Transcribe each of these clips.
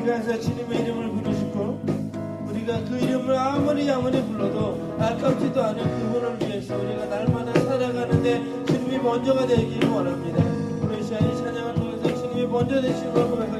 우리가서 주님의 이름을 부르시고 우리가 그 이름을 아무리 아무리 불러도 아깝지도 않은 그분을 위해서 우리가 날마다 살아가는데 주님이 먼저가 되기를 원합니다. 우리 시간이 찬양을 통해서 주님이 먼저 되신 걸 고백하겠습니다.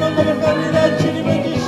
Anam babaklar ile çilime düş